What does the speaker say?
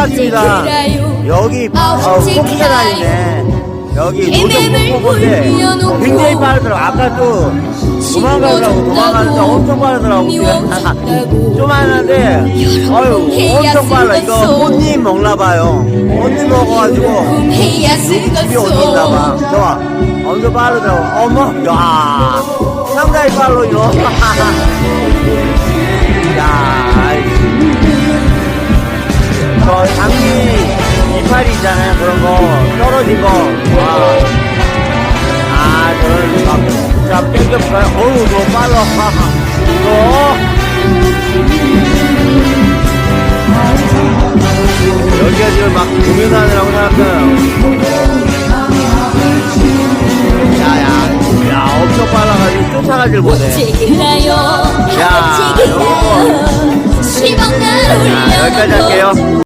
빨랐습니다. 여기 어, 뽑기가 다니네. 여기 노정 뽑는데 굉장히 빠르더라고. 아까 또 도망가더라고. 도망가는데 엄청 빠르더라고. 좀 하는데 어유 엄청 빨라. 이거 꽃잎 먹나봐요. 꽃잎 먹어가지고 어디 있나봐. 좋아. 엄청 빠르더라고. 어머, 야 상당히 빨로 이거. 저 장미 이파리 있잖아요. 그런 거 떨어진 거. 와. 아, 저런 거. 갖고. 자, 땡겨볼까요? 어우, 너무 빨라. 이거. 여기가 지금 막 공연하느라고 생각해요. 야, 야, 엄청 빨라가지고 쫓아가질 못해. 지기나요 야, 지기나요 여기까지 할게요.